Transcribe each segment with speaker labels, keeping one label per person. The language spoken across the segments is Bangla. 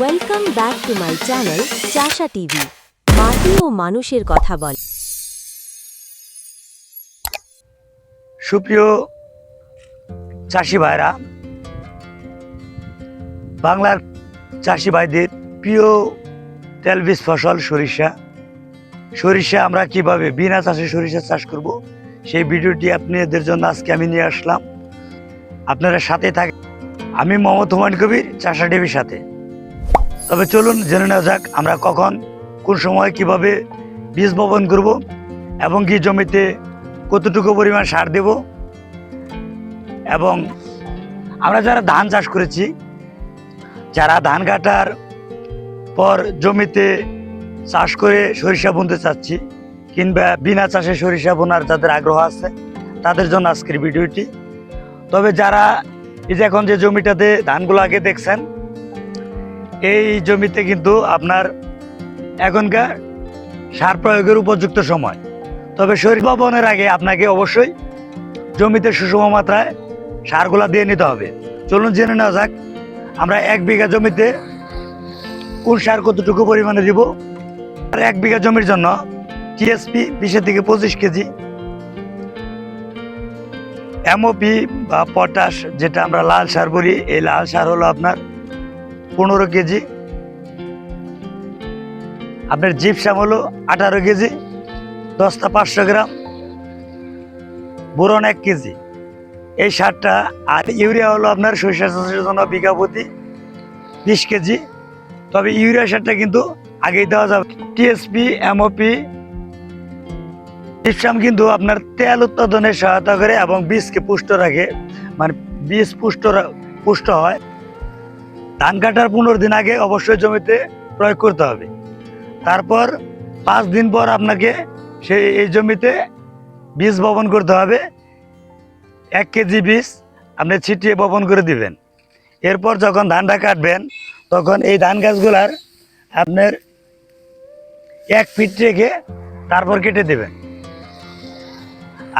Speaker 1: Welcome back to my channel চাষা টিভি মাটি ও মানুষের কথা বল।
Speaker 2: সুপ্রিয় চাষি ভাইরা, বাংলার চাষি ভাইদের প্রিয় তেলবীজ ফসল সরিষা। সরিষা আমরা কীভাবে, বিনা চাষে সরিষা চাষ করব, সেই ভিডিওটি আপনাদের জন্য আজকে আমি নিয়ে আসলাম। আপনারা সাথে থাক আমি মোহাম্মদ হুমায়ুন কবির, চাষা টিভির সাথে। তবে চলুন জেনে নেওয়া যাক আমরা কখন, কোন সময় কীভাবে বীজ বপন করব এবং কি জমিতে কতটুকু পরিমাণ সার দেব এবং আমরা যারা ধান চাষ করেছি, যারা ধান কাটার পর জমিতে চাষ করে সরিষা বুনতে চাচ্ছি কিংবা বিনা চাষে সরিষা বোনার যাদের আগ্রহ আছে, তাদের জন্য আজকের ভিডিওটি। তবে যারা এই যে এখন যে জমিটাতে ধানগুলো আগে দেখছেন এই জমিতে কিন্তু আপনার এখনকার সার প্রয়োগের উপযুক্ত সময়। তবে শরীর বপনের আগে আপনাকে অবশ্যই জমিতে সুষম মাত্রায় সারগুলা দিয়ে নিতে হবে। চলুন জেনে নেওয়া যাক, আমরা এক বিঘা জমিতে কোন সার কতটুকু পরিমাণে দিব? আর এক বিঘা জমির জন্য টিএসপি বিশের থেকে পঁচিশ কেজি এমওপি বা পটাশ যেটা আমরা লাল সার বলি, এই লাল সার হলো আপনার পনেরো কেজি। আপনার জিপসাম হলো আঠারো কেজি দশটা পাঁচশো গ্রাম, বোরন এক কেজি। এই সারটা আর ইউরিয়া হলো আপনার সরিষা চাষের জন্য বিঘা প্রতি বিশ কেজি। তবে ইউরিয়া সারটা কিন্তু আগেই দেওয়া যাবে। টিএসপি, এমওপি ইসলাম কিন্তু আপনার তেল উৎপাদনে সহায়তা করে এবং বীজকে পুষ্ট রাখে। মানে বীজ পুষ্ট পুষ্ট হয়। ধান কাটার পনেরো দিন আগে অবশ্যই জমিতে প্রয়োগ করতে হবে। তারপর পাঁচ দিন পর আপনাকে সেই, এই জমিতে বীজ বপন করতে হবে। এক কেজি বীজ আপনি ছিটিয়ে বপন করে দিবেন। এরপর যখন ধানটা কাটবেন, তখন এই ধান গাছগুলার আপনার এক ফিট রেখে তারপর কেটে দেবেন।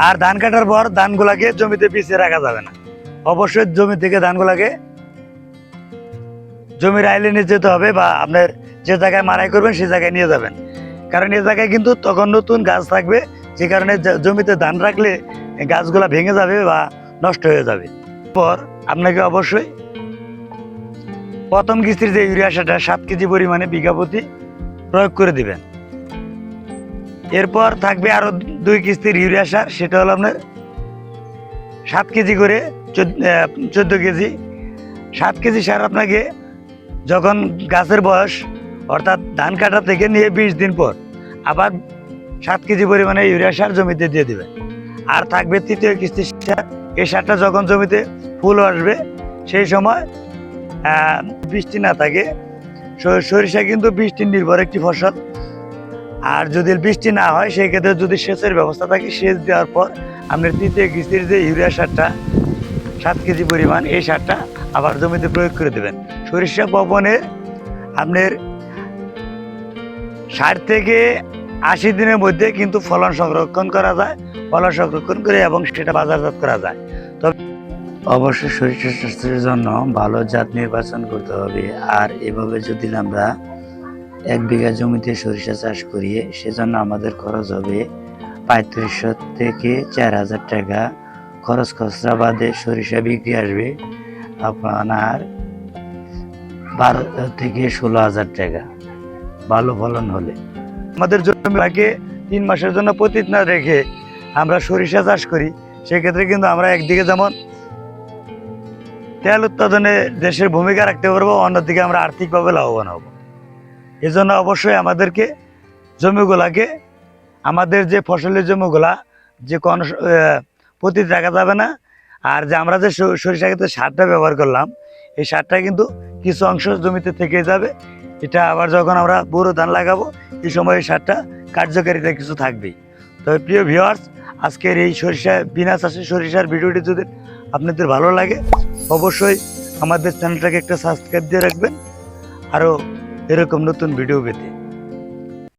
Speaker 2: আর ধান কাটার পর ধানগুলাকে জমিতে পিছিয়ে রাখা যাবে না। অবশ্যই জমি থেকে ধানগুলাকে জমির আইলে নিয়ে যেতে হবে বা আপনার যে জায়গায় মারাই করবেন সেই জায়গায় নিয়ে যাবেন। কারণ এ জায়গায় কিন্তু তখন নতুন গাছ থাকবে, যে কারণে জমিতে ধান রাখলে গাছগুলা ভেঙে যাবে বা নষ্ট হয়ে যাবে। পর আপনাকে অবশ্যই প্রথম কিস্তির যে ইউরিয়া সারটা সাত কেজি পরিমাণে বিঘা প্রতি প্রয়োগ করে দিবেন। এরপর থাকবে আরও দুই কিস্তির ইউরিয়া সার, সেটা হলো আপনার সাত কেজি করে চোদ্দ কেজি। সাত কেজি সার আপনাকে যখন গাছের বয়স, অর্থাৎ ধান কাটা থেকে নিয়ে বিশ দিন পর, আবার সাত কেজি পরিমাণে ইউরিয়া সার জমিতে দিয়ে দেবে। আর থাকবে তৃতীয় কিস্তি সার। এই সারটা যখন জমিতে ফুল আসবে, সেই সময় বৃষ্টি না থাকে। সরিষা কিন্তু বৃষ্টি নির্ভর একটি ফসল। আর যদি বৃষ্টি না হয় সেই ক্ষেত্রে যদি সেচের ব্যবস্থা থাকে, সেচ দেওয়ার পর আপনার তৃতীয় কিস্তির যে ইউরিয়া সারটা, সাত কেজি পরিমাণ এই সারটা আবার জমিতে প্রয়োগ করে দেবেন। সরিষা বপনে আপনার ষাট থেকে আশি দিনের মধ্যে কিন্তু ফলন সংরক্ষণ করা যায়, ফলন সংরক্ষণ করে এবং সেটা বাজারজাত করা যায়। তবে অবশ্যই সরিষা চাষের জন্য ভালো জাত নির্বাচন করতে হবে। আর এভাবে যদি আমরা এক বিঘা জমিতে সরিষা চাষ করি, সেজন্য আমাদের খরচ হবে পঁয়ত্রিশশো থেকে চার হাজার টাকা। খরচ খরচা বাদে সরিষা বিক্রি আসবে আপনার বারো থেকে ষোলো হাজার টাকা ভালো ফলন হলে। আমাদের জমিটাকে তিন মাসের জন্য পতিত না রেখে আমরা সরিষা চাষ করি, সেক্ষেত্রে কিন্তু আমরা একদিকে যেমন তেল উৎপাদনে দেশের ভূমিকা রাখতে পারব, অন্যদিকে আমরা আর্থিকভাবে লাভবান হব। এজন্য অবশ্যই আমাদেরকে জমিগুলাকে, আমাদের যে ফসলের জমিগুলা, যে কোনো পতিত রাখা যাবে না আর যে আমরা যে সরিষা ক্ষেত্রে সারটা ব্যবহার করলাম, এই সারটা কিন্তু কিছু অংশ জমিতে থেকে যাবে। এটা আবার যখন আমরা বুড়ো ধান লাগাবো, এই সময় এই সারটা কার্যকারিতা কিছু থাকবেই। তবে প্রিয় ভিওয়ার্স আজকের এই সরিষা, বিনা চাষে সরিষার ভিডিওটি যদি আপনাদের ভালো লাগে, অবশ্যই আমাদের চ্যানেলটাকে একটা সাবস্ক্রাইব দিয়ে রাখবেন। আরও এরকম নতুন ভিডিও পেতে।